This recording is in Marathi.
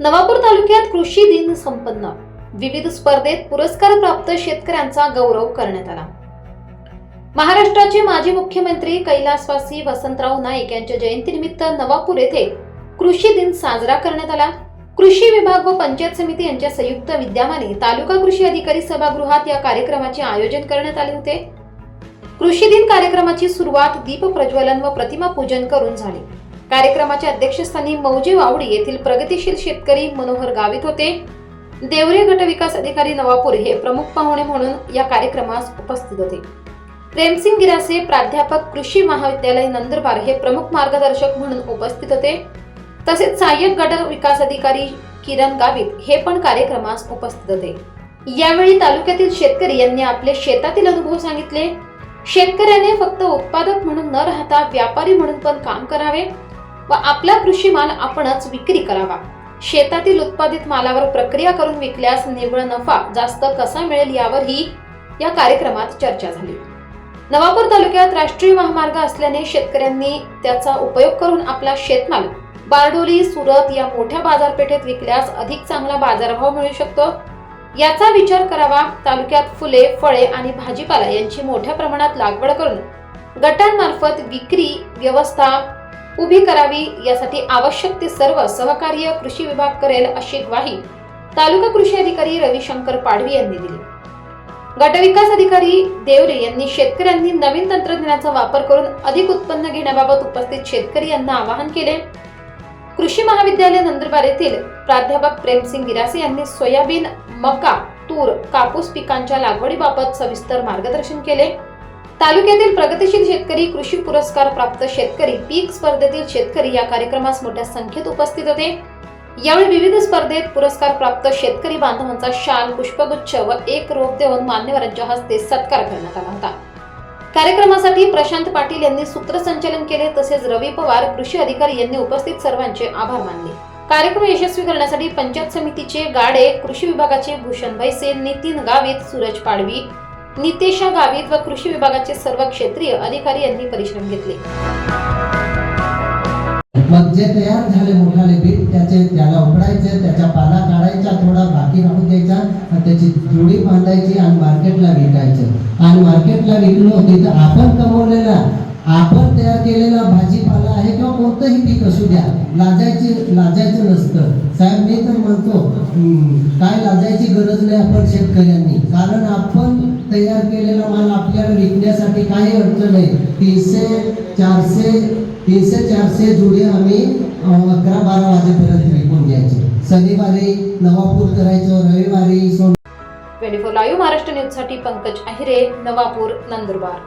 नवापूर तालुक्यात कृषी दिन संपन्न. विविध स्पर्धेत पुरस्कार प्राप्त शेतकऱ्यांचा गौरव करण्यात आला. महाराष्ट्राचे माजी मुख्यमंत्री कैलासवासी वसंतराव नाईक यांच्या जयंतीनिमित्त नवापूर येथे कृषी दिन साजरा करण्यात आला. कृषी विभाग व पंचायत समिती यांच्या संयुक्त विद्यमाने तालुका कृषी अधिकारी सभागृहात या कार्यक्रमाचे आयोजन करण्यात आले होते. कृषी दिन कार्यक्रमाची सुरुवात दीप प्रज्वलन व प्रतिमा पूजन करून झाली. कार्यक्रमाच्या अध्यक्षस्थानी मौजे वावडी येथील प्रगतिशील शेतकरी मनोहर गावित होते. देवरे गट विकास अधिकारी नवापूर हे प्रमुख पाहुणे म्हणून या कार्यक्रमास उपस्थित होते. प्रेमसिंग गिरासे प्राध्यापक कृषी महाविद्यालय नंदुरबार हे प्रमुख मार्गदर्शक म्हणून उपस्थित होते. तसेच सहाय्यक गट विकास अधिकारी किरण गावित हे पण कार्यक्रमास उपस्थित होते. यावेळी तालुक्यातील शेतकरी यांनी आपले शेतातील अनुभव सांगितले. शेतकऱ्याने फक्त उत्पादक म्हणून न राहता व्यापारी म्हणून पण काम करावे. व आपला कृषी माल आपणच विक्री करावा. शेतातील उत्पादित मालावर प्रक्रिया करून विकल्यास निव्वळ नफा जास्त कसा मिळेल यावरही या कार्यक्रमात चर्चा झाली. नवापूर तालुक्यात राष्ट्रीय महामार्ग असल्याने शेतकऱ्यांनी त्याचा उपयोग करून आपला शेतमाल बारडोली सुरत या मोठ्या बाजारपेठेत विकल्यास अधिक चांगला बाजारभाव मिळू शकतो. याचा विचार करावा तालुक्यात फुले फळे आणि भाजीपाला यांची मोठ्या प्रमाणात लागवड करून गटांमार्फत विक्री व्यवस्था उभी करावी यासाठी आवश्यक ते सर्व सहकार्य कृषी विभाग करेल अशी ग्वाही तालुका कृषी अधिकारी रविशंकर पाडवी यांनी दिली. गटविकास अधिकारी देवरे यांनी शेतकऱ्यांनी नवीन तंत्रज्ञानाचा वापर करून अधिक उत्पन्न घेण्याबाबत उपस्थित शेतकरी यांना आवाहन केले. कृषी महाविद्यालय नंदुरबार येथील प्राध्यापक प्रेमसिंग गिरासे यांनी सोयाबीन मका तूर कापूस पिकांच्या लागवडीबाबत सविस्तर मार्गदर्शन केले. तालुक्यातील प्रगतीशील शेतकरी कृषी पुरस्कार प्राप्त शेतकरी पीक स्पर्धेतील शेतकरी या कार्यक्रमास मोठ्या संख्येत उपस्थित होते. यावेळी विविध स्पर्धेत पुरस्कार प्राप्त शेतकरी बांधवांचा शाल पुष्पगुच्छ व एक रोप देऊन मान्यवरांच्या हस्ते सत्कार करण्यात आला होता. कार्यक्रमासाठी प्रशांत पाटील यांनी सूत्रसंचालन केले तसेच रवी पवार कृषी अधिकारी यांनी उपस्थित सर्वांचे आभार मानले. कार्यक्रम यशस्वी करण्यासाठी पंचायत समितीचे गाडे कृषी विभागाचे भूषण भैसे नितीन गावित सूरज पाडवी नितेशा गावित व कृषी विभागाचे सर्व क्षेत्रीय अधिकारी यांनी परिश्रम घेतले. मग जे तयार झाले मोठाले बीट त्याचे त्याला उकडायचे त्याच्या पाला काढायचा थोडा बाकी राहू द्यायचा आणि त्याची जुडी बांधायची आणि मार्केटला विकायचं. आणि मार्केटला विकलो तिथं आपण कमवलेला आपण तयार केलेला भाजीपाला आहे किंवा कोणतंही पीक असू द्या लाजायची लाजायचं नसतं. साहेब मी तर म्हणतो काय लाजायची गरज नाही आपण शेतकऱ्यांनी. कारण आपण तयार केलेला माल आपल्याला विकण्यासाठी काही अडचण नाही. तीनशे चारशे तीनशे चारशे जुडे आम्ही अकरा बारा वाजेपर्यंत विकून घ्यायचे. शनिवारी नवापूर करायचो रविवारी सोन ट्वेंटी फोर लाईव्ह महाराष्ट्र न्यूजसाठी पंकज अहिरे नवापूर नंदुरबार.